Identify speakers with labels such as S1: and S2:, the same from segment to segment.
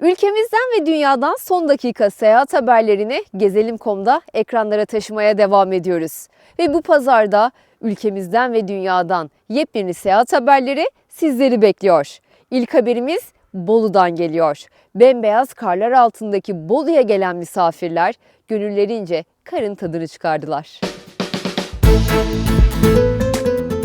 S1: Ülkemizden ve dünyadan son dakika seyahat haberlerini Gezelim.com'da ekranlara taşımaya devam ediyoruz. Ve bu pazarda ülkemizden ve dünyadan yepyeni seyahat haberleri sizleri bekliyor. İlk haberimiz Bolu'dan geliyor. Bembeyaz karlar altındaki Bolu'ya gelen misafirler gönüllerince karın tadını çıkardılar.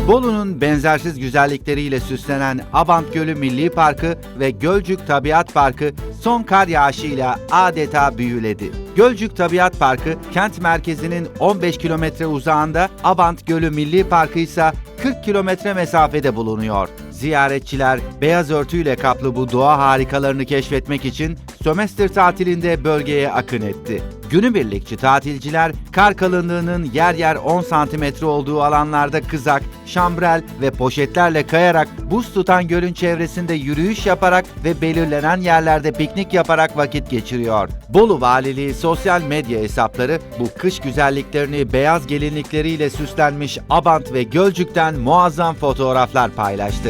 S2: Bolu'nun benzersiz güzellikleriyle süslenen Abant Gölü Milli Parkı ve Gölcük Tabiat Parkı son kar yağışıyla adeta büyüledi. Gölcük Tabiat Parkı kent merkezinin 15 kilometre uzağında, Abant Gölü Milli Parkı ise 40 kilometre mesafede bulunuyor. Ziyaretçiler beyaz örtüyle kaplı bu doğa harikalarını keşfetmek için sömestr tatilinde bölgeye akın etti. Günübirlikçi tatilciler kar kalınlığının yer yer 10 santimetre olduğu alanlarda kızak, şambrel ve poşetlerle kayarak buz tutan gölün çevresinde yürüyüş yaparak ve belirlenen yerlerde piknik yaparak vakit geçiriyor. Bolu Valiliği sosyal medya hesapları bu kış güzelliklerini beyaz gelinlikleriyle süslenmiş Abant ve Gölcük'ten muazzam fotoğraflar paylaştı.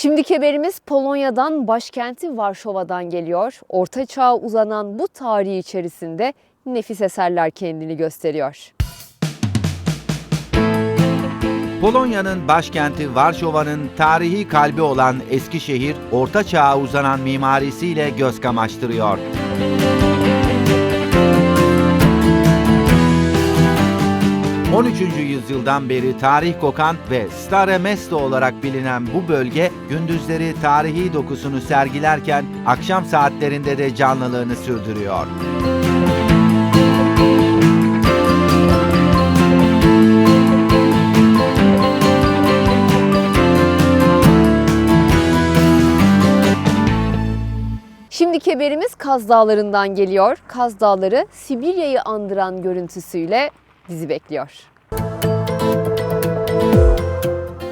S1: Şimdiki haberimiz Polonya'dan başkenti Varşova'dan geliyor. Orta çağa uzanan bu tarihi içerisinde nefis eserler kendini gösteriyor.
S2: Polonya'nın başkenti Varşova'nın tarihi kalbi olan Eskişehir, Orta Çağ'a uzanan mimarisiyle göz kamaştırıyor. ...13. yüzyıldan beri tarih kokan ve Stare Mesto olarak bilinen bu bölge... ...gündüzleri tarihi dokusunu sergilerken... ...akşam saatlerinde de canlılığını sürdürüyor.
S1: Şimdiki haberimiz Kaz Dağları'ndan geliyor. Kaz Dağları Sibirya'yı andıran görüntüsüyle bizi bekliyor.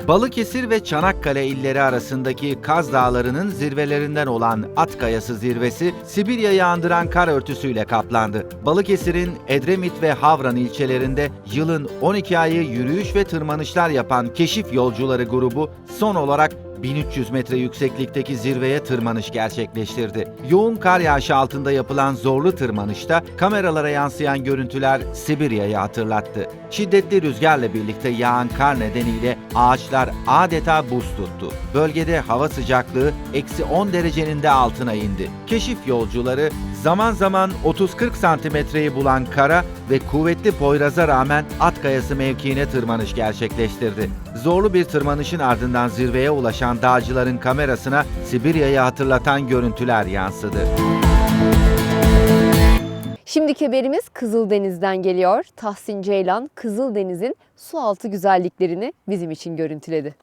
S2: Balıkesir ve Çanakkale illeri arasındaki Kaz Dağları'nın zirvelerinden olan At Kayası zirvesi Sibirya'yı andıran kar örtüsüyle kaplandı. Balıkesir'in Edremit ve Havran ilçelerinde yılın 12 ayı yürüyüş ve tırmanışlar yapan keşif yolcuları grubu son olarak 1300 metre yükseklikteki zirveye tırmanış gerçekleştirdi. Yoğun kar yağışı altında yapılan zorlu tırmanışta kameralara yansıyan görüntüler Sibirya'yı hatırlattı. Şiddetli rüzgarla birlikte yağan kar nedeniyle ağaçlar adeta buz tuttu. Bölgede hava sıcaklığı eksi 10 derecenin de altına indi. Keşif yolcuları zaman zaman 30-40 santimetreyi bulan kara ve kuvvetli poyraza rağmen at kayası mevkiine tırmanış gerçekleştirdi. Zorlu bir tırmanışın ardından zirveye ulaşan dağcıların kamerasına Sibirya'yı hatırlatan görüntüler yansıdı.
S1: Şimdiki haberimiz Kızıldeniz'den geliyor. Tahsin Ceylan Kızıldeniz'in su altı güzelliklerini bizim için görüntüledi.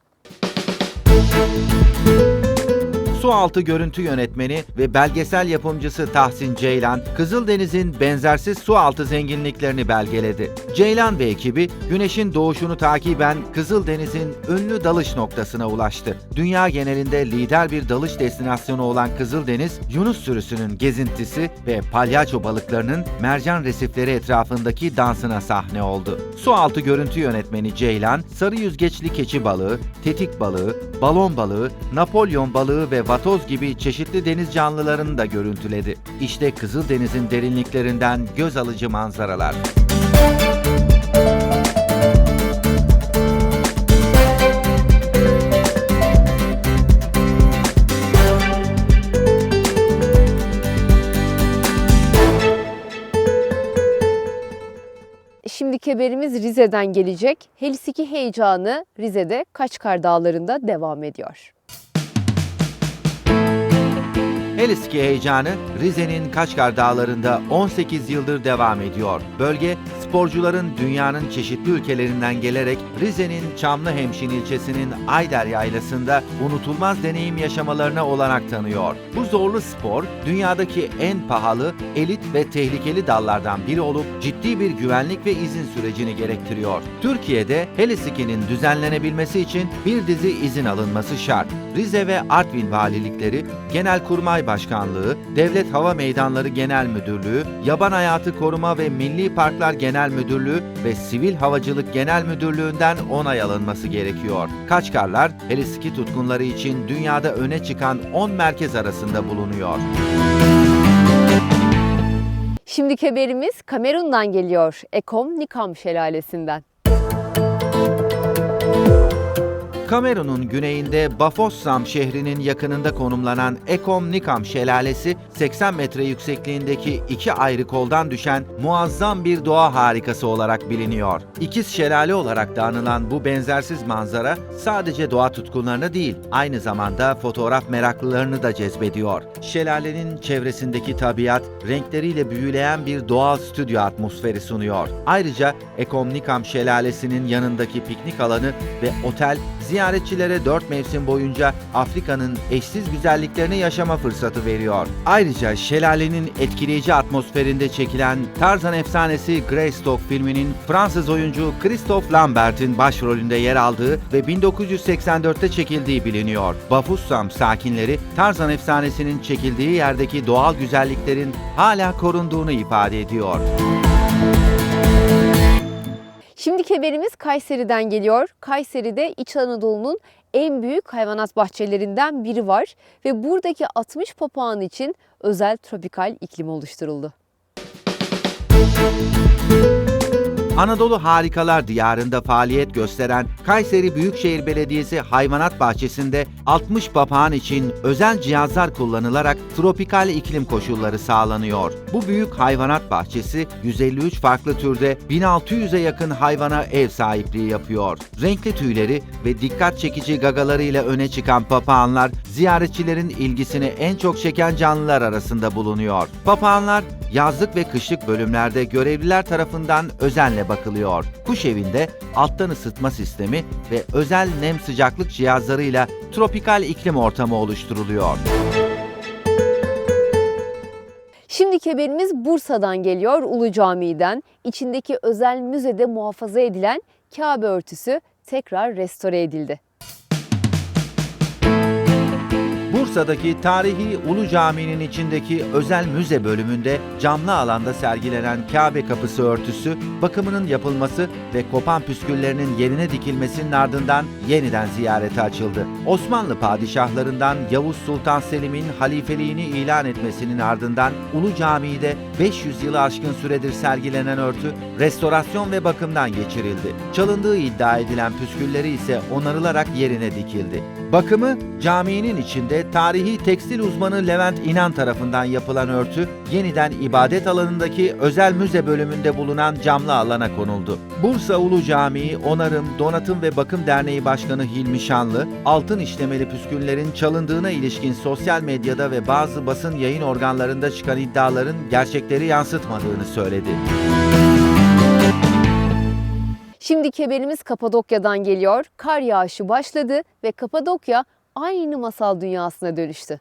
S2: Sualtı görüntü yönetmeni ve belgesel yapımcısı Tahsin Ceylan, Kızıldeniz'in benzersiz sualtı zenginliklerini belgeledi. Ceylan ve ekibi güneşin doğuşunu takiben Kızıldeniz'in ünlü dalış noktasına ulaştı. Dünya genelinde lider bir dalış destinasyonu olan Kızıldeniz, Yunus sürüsünün gezintisi ve palyaço balıklarının mercan resifleri etrafındaki dansına sahne oldu. Sualtı görüntü yönetmeni Ceylan, sarı yüzgeçli keçi balığı, tetik balığı, balon balığı, Napolyon balığı ve vatoz gibi çeşitli deniz canlılarını da görüntüledi. İşte Kızıldeniz'in derinliklerinden göz alıcı manzaralar.
S1: Şimdiki haberimiz Rize'den gelecek. Helsinki heyecanı Rize'de Kaçkar Dağları'nda devam ediyor.
S2: Helsinki heyecanı Rize'nin Kaçkar Dağları'nda 18 yıldır devam ediyor. Bölge sporcuların dünyanın çeşitli ülkelerinden gelerek Rize'nin Çamlıhemşin ilçesinin Ayder Yaylası'nda unutulmaz deneyim yaşamalarına olanak tanıyor. Bu zorlu spor dünyadaki en pahalı, elit ve tehlikeli dallardan biri olup ciddi bir güvenlik ve izin sürecini gerektiriyor. Türkiye'de Helsinki'nin düzenlenebilmesi için bir dizi izin alınması şart. Rize ve Artvin valilikleri, Genelkurmay Başkanlığı, Devlet Hava Meydanları Genel Müdürlüğü, Yaban Hayatı Koruma ve Milli Parklar Genel Müdürlüğü ve Sivil Havacılık Genel Müdürlüğü'nden onay alınması gerekiyor. Kaçkarlar, heliski tutkunları için dünyada öne çıkan 10 merkez arasında bulunuyor.
S1: Şimdiki haberimiz Kamerun'dan geliyor. Ekom Nikam Şelalesi'nden.
S2: Kamerun'un güneyinde Bafossam şehrinin yakınında konumlanan Ekom Nikam Şelalesi, 80 metre yüksekliğindeki iki ayrı koldan düşen muazzam bir doğa harikası olarak biliniyor. İkiz şelale olarak da anılan bu benzersiz manzara sadece doğa tutkunlarını değil, aynı zamanda fotoğraf meraklılarını da cezbediyor. Şelalenin çevresindeki tabiat, renkleriyle büyüleyen bir doğal stüdyo atmosferi sunuyor. Ayrıca Ekom Nikam Şelalesi'nin yanındaki piknik alanı ve otel ziyaretçilere 4 mevsim boyunca Afrika'nın eşsiz güzelliklerini yaşama fırsatı veriyor. Ayrıca şelalenin etkileyici atmosferinde çekilen Tarzan efsanesi Greystock filminin Fransız oyuncu Christophe Lambert'in başrolünde yer aldığı ve 1984'te çekildiği biliniyor. Bafussam sakinleri Tarzan efsanesinin çekildiği yerdeki doğal güzelliklerin hala korunduğunu ifade ediyor.
S1: Şimdiki haberimiz Kayseri'den geliyor. Kayseri'de İç Anadolu'nun en büyük hayvanat bahçelerinden biri var ve buradaki 60 papağan için özel tropikal iklim oluşturuldu.
S2: Anadolu Harikalar Diyarı'nda faaliyet gösteren Kayseri Büyükşehir Belediyesi Hayvanat Bahçesi'nde 60 papağan için özel cihazlar kullanılarak tropikal iklim koşulları sağlanıyor. Bu büyük hayvanat bahçesi 153 farklı türde 1600'e yakın hayvana ev sahipliği yapıyor. Renkli tüyleri ve dikkat çekici gagalarıyla öne çıkan papağanlar ziyaretçilerin ilgisini en çok çeken canlılar arasında bulunuyor. Papağanlar yazlık ve kışlık bölümlerde görevliler tarafından özenle bakılıyor. Kuş evinde alttan ısıtma sistemi ve özel nem sıcaklık cihazlarıyla tropikal iklim ortamı oluşturuluyor.
S1: Şimdiki haberimiz Bursa'dan geliyor, Ulu Cami'den. İçindeki özel müzede muhafaza edilen Kabe örtüsü tekrar restore edildi.
S2: Bursa'daki tarihi Ulu Cami'nin içindeki özel müze bölümünde camlı alanda sergilenen Kabe kapısı örtüsü, bakımının yapılması ve kopan püsküllerinin yerine dikilmesinin ardından yeniden ziyarete açıldı. Osmanlı padişahlarından Yavuz Sultan Selim'in halifeliğini ilan etmesinin ardından Ulu Cami'de 500 yılı aşkın süredir sergilenen örtü restorasyon ve bakımdan geçirildi. Çalındığı iddia edilen püskülleri ise onarılarak yerine dikildi. Bakımı caminin içinde tarihi tekstil uzmanı Levent İnan tarafından yapılan örtü yeniden ibadet alanındaki özel müze bölümünde bulunan camlı alana konuldu. Bursa Ulu Camii Onarım, Donatım ve Bakım Derneği Başkanı Hilmi Şanlı, altın işlemeli püsküllerin çalındığına ilişkin sosyal medyada ve bazı basın yayın organlarında çıkan iddiaların gerçekleri yansıtmadığını söyledi.
S1: Şimdiki haberimiz Kapadokya'dan geliyor. Kar yağışı başladı ve Kapadokya aynı masal dünyasına dönüştü.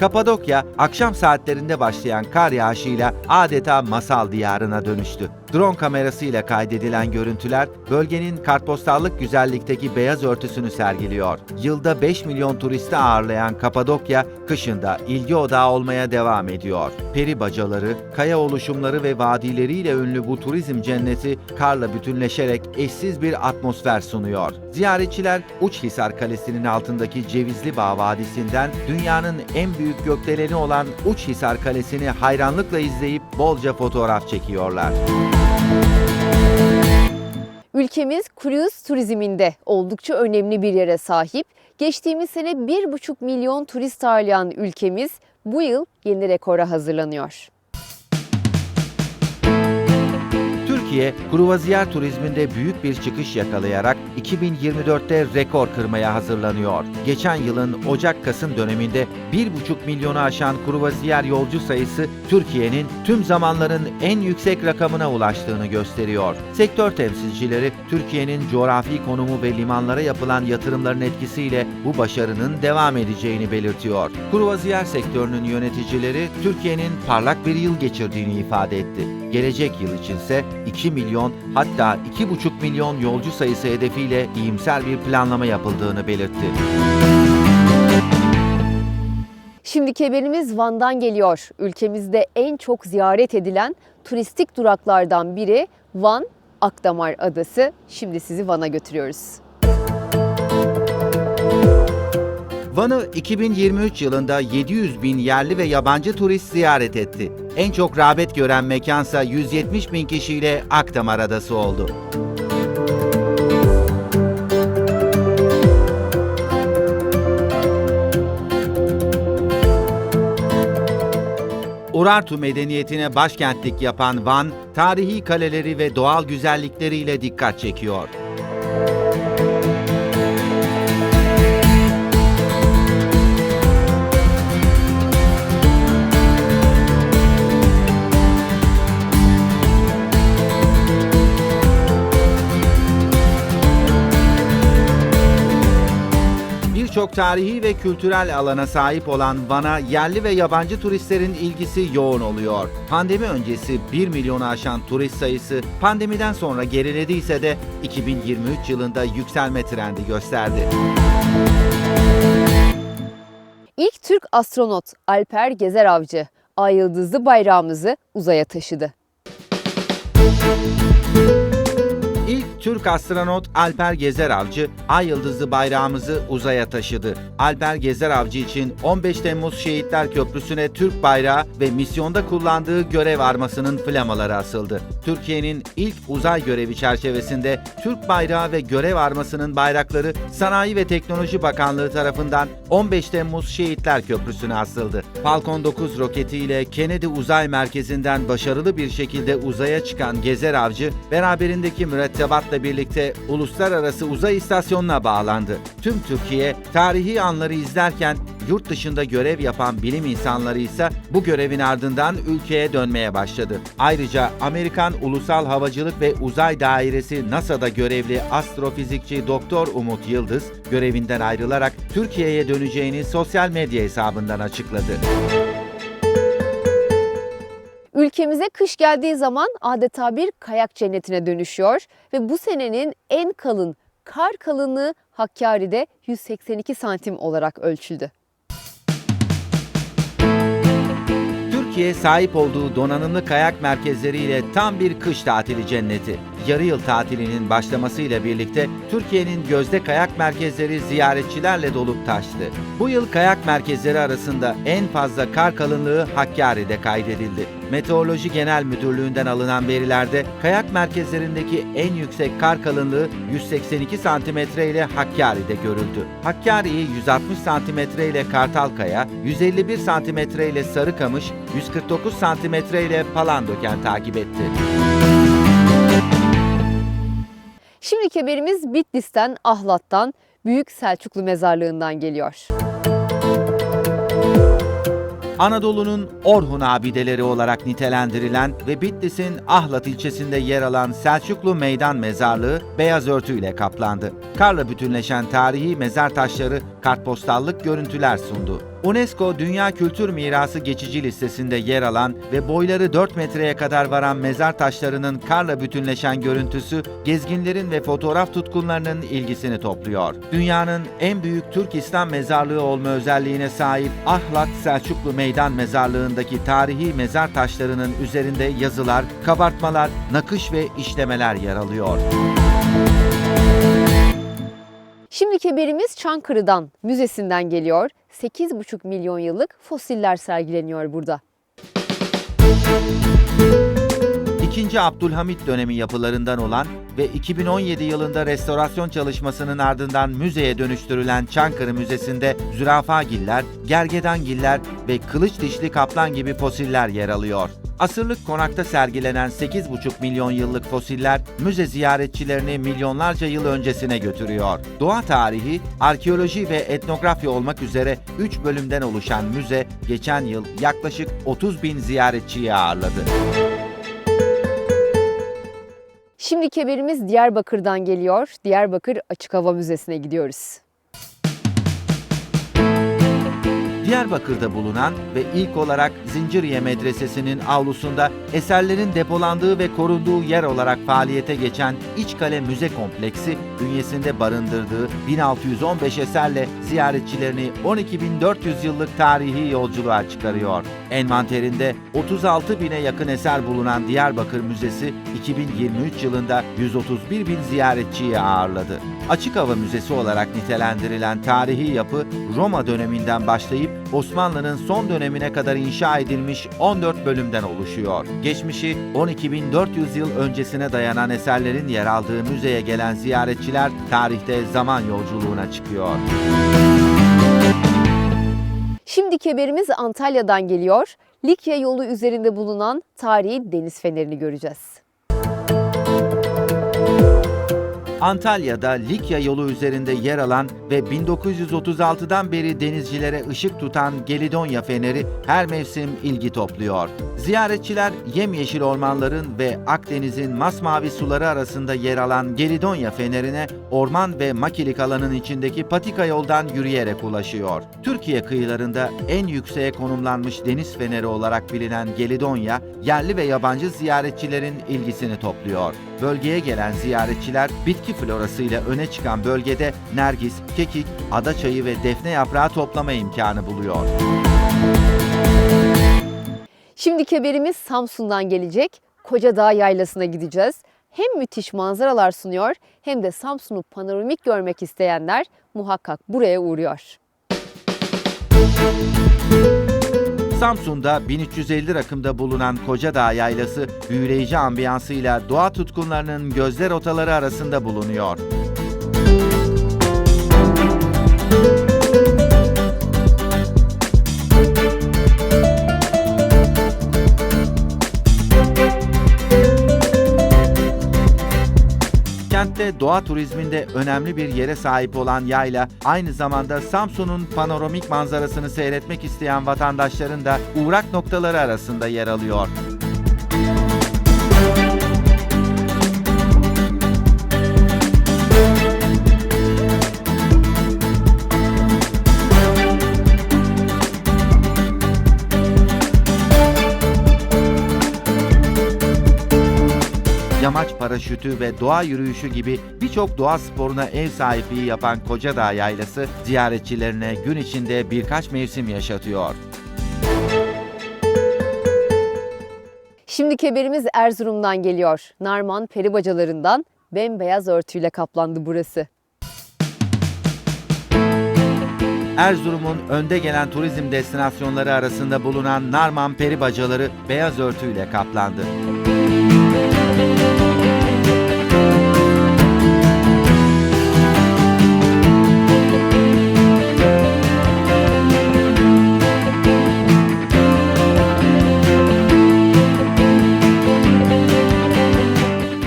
S2: Kapadokya akşam saatlerinde başlayan kar yağışıyla adeta masal diyarına dönüştü. Drone kamerasıyla kaydedilen görüntüler bölgenin kartpostallık güzellikteki beyaz örtüsünü sergiliyor. Yılda 5 milyon turisti ağırlayan Kapadokya kışında ilgi odağı olmaya devam ediyor. Peri bacaları, kaya oluşumları ve vadileriyle ünlü bu turizm cenneti karla bütünleşerek eşsiz bir atmosfer sunuyor. Ziyaretçiler Uçhisar Kalesi'nin altındaki Cevizli Bağ Vadisi'nden dünyanın en büyük gökdeleni olan Uçhisar Kalesi'ni hayranlıkla izleyip bolca fotoğraf çekiyorlar.
S1: Ülkemiz kruz turizminde oldukça önemli bir yere sahip. Geçtiğimiz sene 1,5 milyon turist ağırlayan ülkemiz bu yıl yeni rekora hazırlanıyor.
S2: Türkiye, kruvaziyer turizminde büyük bir çıkış yakalayarak 2024'te rekor kırmaya hazırlanıyor. Geçen yılın Ocak-Kasım döneminde 1,5 milyonu aşan kruvaziyer yolcu sayısı Türkiye'nin tüm zamanların en yüksek rakamına ulaştığını gösteriyor. Sektör temsilcileri Türkiye'nin coğrafi konumu ve limanlara yapılan yatırımların etkisiyle bu başarının devam edeceğini belirtiyor. Kruvaziyer sektörünün yöneticileri Türkiye'nin parlak bir yıl geçirdiğini ifade etti. Gelecek yıl içinse 2 milyon hatta 2,5 milyon yolcu sayısı hedefiyle iyimser bir planlama yapıldığını belirtti.
S1: Şimdiki haberimiz Van'dan geliyor. Ülkemizde en çok ziyaret edilen turistik duraklardan biri Van Akdamar Adası. Şimdi sizi Van'a götürüyoruz.
S2: Van'ı 2023 yılında 700 bin yerli ve yabancı turist ziyaret etti. En çok rağbet gören mekansa 170 bin kişiyle Akdamar Adası oldu. Urartu medeniyetine başkentlik yapan Van, tarihi kaleleri ve doğal güzellikleriyle dikkat çekiyor. Birçok tarihi ve kültürel alana sahip olan Van'a yerli ve yabancı turistlerin ilgisi yoğun oluyor. Pandemi öncesi 1 milyonu aşan turist sayısı pandemiden sonra gerilediyse de 2023 yılında yükselme trendi gösterdi.
S1: İlk Türk astronot Alper Gezer Avcı Ay Yıldızlı bayrağımızı uzaya taşıdı.
S2: Türk astronot Alper Gezer Avcı, Ay Yıldızlı bayrağımızı uzaya taşıdı. Alper Gezer Avcı için 15 Temmuz Şehitler Köprüsü'ne Türk bayrağı ve misyonda kullandığı görev armasının flamaları asıldı. Türkiye'nin ilk uzay görevi çerçevesinde Türk bayrağı ve görev armasının bayrakları Sanayi ve Teknoloji Bakanlığı tarafından 15 Temmuz Şehitler Köprüsü'ne asıldı. Falcon 9 roketiyle Kennedy Uzay Merkezi'nden başarılı bir şekilde uzaya çıkan Gezer Avcı, beraberindeki mürettebatla birlikte uluslararası uzay istasyonuna bağlandı. Tüm Türkiye tarihi anları izlerken yurt dışında görev yapan bilim insanları ise bu görevin ardından ülkeye dönmeye başladı. Ayrıca Amerikan Ulusal Havacılık ve Uzay Dairesi NASA'da görevli astrofizikçi Doktor Umut Yıldız görevinden ayrılarak Türkiye'ye döneceğini sosyal medya hesabından açıkladı.
S1: Ülkemize kış geldiği zaman adeta bir kayak cennetine dönüşüyor ve bu senenin en kalın kar kalınlığı Hakkari'de 182 santim olarak ölçüldü.
S2: Türkiye sahip olduğu donanımlı kayak merkezleriyle tam bir kış tatili cenneti. Yarı yıl tatilinin başlamasıyla birlikte Türkiye'nin gözde kayak merkezleri ziyaretçilerle dolup taştı. Bu yıl kayak merkezleri arasında en fazla kar kalınlığı Hakkari'de kaydedildi. Meteoroloji Genel Müdürlüğü'nden alınan verilerde kayak merkezlerindeki en yüksek kar kalınlığı 182 santimetre ile Hakkari'de görüldü. Hakkari'yi 160 santimetre ile Kartalkaya, 151 santimetre ile Sarıkamış, 149 santimetre ile Palandöken takip etti.
S1: Şimdiki haberimiz Bitlis'ten, Ahlat'tan, Büyük Selçuklu Mezarlığı'ndan geliyor.
S2: Anadolu'nun Orhun abideleri olarak nitelendirilen ve Bitlis'in Ahlat ilçesinde yer alan Selçuklu Meydan Mezarlığı beyaz örtüyle kaplandı. Karla bütünleşen tarihi mezar taşları kartpostallık görüntüler sundu. UNESCO Dünya Kültür Mirası geçici listesinde yer alan ve boyları 4 metreye kadar varan mezar taşlarının karla bütünleşen görüntüsü gezginlerin ve fotoğraf tutkunlarının ilgisini topluyor. Dünyanın en büyük Türk İslam mezarlığı olma özelliğine sahip Ahlat Selçuklu Meydan Mezarlığı'ndaki tarihi mezar taşlarının üzerinde yazılar, kabartmalar, nakış ve işlemeler yer alıyor.
S1: Şimdiki haberimiz Çankırı'dan, müzesinden geliyor. 8,5 milyon yıllık fosiller sergileniyor burada.
S2: 2. Abdülhamit dönemi yapılarından olan ve 2017 yılında restorasyon çalışmasının ardından müzeye dönüştürülen Çankırı Müzesi'nde zürafagiller, gergedangiller ve kılıç dişli kaplan gibi fosiller yer alıyor. Asırlık konakta sergilenen 8,5 milyon yıllık fosiller müze ziyaretçilerini milyonlarca yıl öncesine götürüyor. Doğa tarihi, arkeoloji ve etnografya olmak üzere 3 bölümden oluşan müze geçen yıl yaklaşık 30 bin ziyaretçiyi ağırladı.
S1: Şimdiki haberimiz Diyarbakır'dan geliyor. Diyarbakır Açık Hava Müzesi'ne gidiyoruz.
S2: Diyarbakır'da bulunan ve ilk olarak Zinciriye Medresesi'nin avlusunda eserlerin depolandığı ve korunduğu yer olarak faaliyete geçen İçkale Müze Kompleksi bünyesinde barındırdığı 1615 eserle ziyaretçilerini 12.400 yıllık tarihi yolculuğa çıkarıyor. Envanterinde 36 bine yakın eser bulunan Diyarbakır Müzesi 2023 yılında 131 bin ziyaretçiyi ağırladı. Açık hava müzesi olarak nitelendirilen tarihi yapı Roma döneminden başlayıp Osmanlı'nın son dönemine kadar inşa edilmiş 14 bölümden oluşuyor. Geçmişi 12.400 yıl öncesine dayanan eserlerin yer aldığı müzeye gelen ziyaretçiler tarihte zaman yolculuğuna çıkıyor.
S1: Şimdiki haberimiz Antalya'dan geliyor. Likya yolu üzerinde bulunan tarihi deniz fenerini göreceğiz.
S2: Antalya'da Likya yolu üzerinde yer alan ve 1936'dan beri denizcilere ışık tutan Gelidonya Feneri her mevsim ilgi topluyor. Ziyaretçiler yemyeşil ormanların ve Akdeniz'in masmavi suları arasında yer alan Gelidonya Feneri'ne orman ve makilik alanın içindeki patika yoldan yürüyerek ulaşıyor. Türkiye kıyılarında en yükseğe konumlanmış deniz feneri olarak bilinen Gelidonya, yerli ve yabancı ziyaretçilerin ilgisini topluyor. Bölgeye gelen ziyaretçiler bitki florasıyla öne çıkan bölgede nergis, kekik, adaçayı ve defne yaprağı toplama imkanı buluyor.
S1: Şimdiki haberimiz Samsun'dan gelecek. Kocadağ Yaylası'na gideceğiz. Hem müthiş manzaralar sunuyor hem de Samsun'u panoramik görmek isteyenler muhakkak buraya uğruyor.
S2: Samsun'da 1350 rakımda bulunan Kocadağ Yaylası büyüleyici ambiyansıyla doğa tutkunlarının gözler otaları arasında bulunuyor. Kentte doğa turizminde önemli bir yere sahip olan yayla, aynı zamanda Samsun'un panoramik manzarasını seyretmek isteyen vatandaşların da uğrak noktaları arasında yer alıyor. Paraşütü ve doğa yürüyüşü gibi birçok doğa sporuna ev sahipliği yapan Kocadağ Yaylası ziyaretçilerine gün içinde birkaç mevsim yaşatıyor.
S1: Şimdiki haberimiz Erzurum'dan geliyor. Narman peri bacalarından bembeyaz örtüyle kaplandı burası.
S2: Erzurum'un önde gelen turizm destinasyonları arasında bulunan Narman Peri Bacaları beyaz örtüyle kaplandı.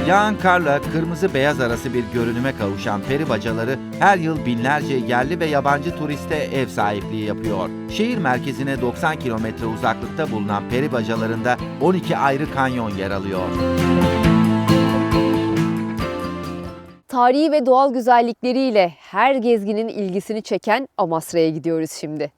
S2: Yağan karla kırmızı beyaz arası bir görünüme kavuşan peri bacaları her yıl binlerce yerli ve yabancı turiste ev sahipliği yapıyor. Şehir merkezine 90 kilometre uzaklıkta bulunan peri bacalarında 12 ayrı kanyon yer alıyor.
S1: Tarihi ve doğal güzellikleriyle her gezginin ilgisini çeken Amasra'ya gidiyoruz şimdi.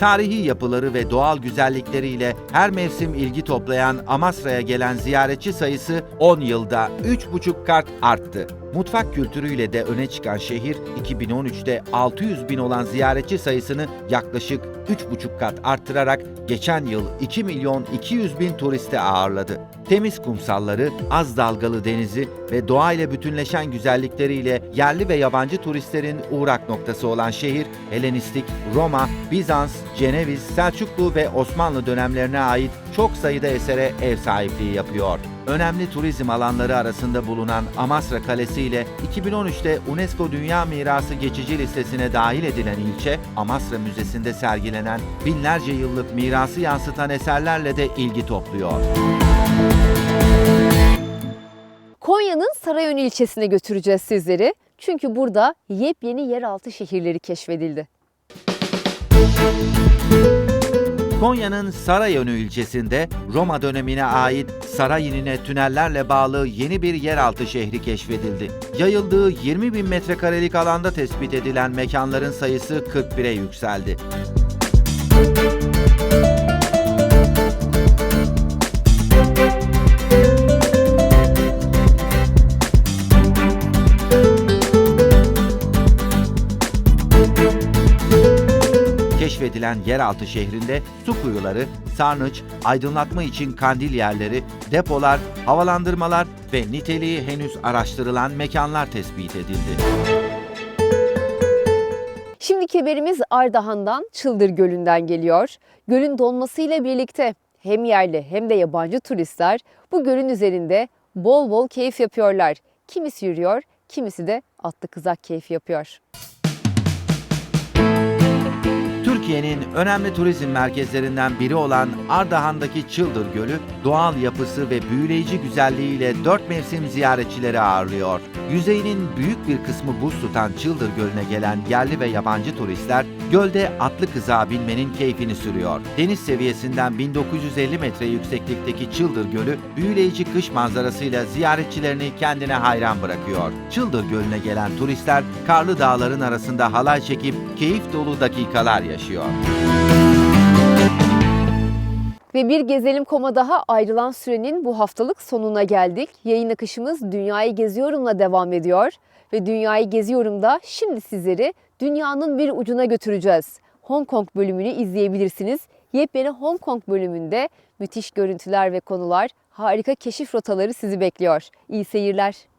S2: Tarihi yapıları ve doğal güzellikleriyle her mevsim ilgi toplayan Amasra'ya gelen ziyaretçi sayısı 10 yılda 3,5 kat arttı. Mutfak kültürüyle de öne çıkan şehir 2013'te 600 bin olan ziyaretçi sayısını yaklaşık 3,5 kat arttırarak geçen yıl 2 milyon 200 bin turiste ağırladı. Temiz kumsalları, az dalgalı denizi ve doğayla bütünleşen güzellikleriyle yerli ve yabancı turistlerin uğrak noktası olan şehir, Helenistik, Roma, Bizans, Ceneviz, Selçuklu ve Osmanlı dönemlerine ait çok sayıda esere ev sahipliği yapıyor. Önemli turizm alanları arasında bulunan Amasra Kalesi ile 2013'te UNESCO Dünya Mirası geçici listesine dahil edilen ilçe, Amasra Müzesi'nde sergilenen binlerce yıllık mirası yansıtan eserlerle de ilgi topluyor.
S1: Konya'nın Sarayönü ilçesine götüreceğiz sizleri. Çünkü burada yepyeni yeraltı şehirleri keşfedildi.
S2: Konya'nın Sarayönü ilçesinde Roma dönemine ait Sarayinine tünellerle bağlı yeni bir yeraltı şehri keşfedildi. Yayıldığı 20 bin metrekarelik alanda tespit edilen mekanların sayısı 41'e yükseldi. Keşfedilen yeraltı şehrinde su kuyuları, sarnıç, aydınlatma için kandil yerleri, depolar, havalandırmalar ve niteliği henüz araştırılan mekanlar tespit edildi.
S1: Şimdiki haberimiz Ardahan'dan Çıldır Gölü'nden geliyor. Gölün dolmasıyla birlikte hem yerli hem de yabancı turistler bu gölün üzerinde bol bol keyif yapıyorlar. Kimisi yürüyor, kimisi de atlı kızak keyfi yapıyor.
S2: Türkiye'nin önemli turizm merkezlerinden biri olan Ardahan'daki Çıldır Gölü, doğal yapısı ve büyüleyici güzelliğiyle dört mevsim ziyaretçileri ağırlıyor. Yüzeyinin büyük bir kısmı buz tutan Çıldır Gölü'ne gelen yerli ve yabancı turistler, gölde atlı kızağa binmenin keyfini sürüyor. Deniz seviyesinden 1950 metre yükseklikteki Çıldır Gölü, büyüleyici kış manzarasıyla ziyaretçilerini kendine hayran bırakıyor. Çıldır Gölü'ne gelen turistler, karlı dağların arasında halay çekip keyif dolu dakikalar yaşıyor.
S1: Ve bir Gezelim Koma daha ayrılan sürenin bu haftalık sonuna geldik. Yayın akışımız Dünyayı Geziyorum'la devam ediyor. Ve Dünyayı Geziyorum'da şimdi sizleri dünyanın bir ucuna götüreceğiz. Hong Kong bölümünü izleyebilirsiniz. Yepyeni Hong Kong bölümünde müthiş görüntüler ve konular, harika keşif rotaları sizi bekliyor. İyi seyirler.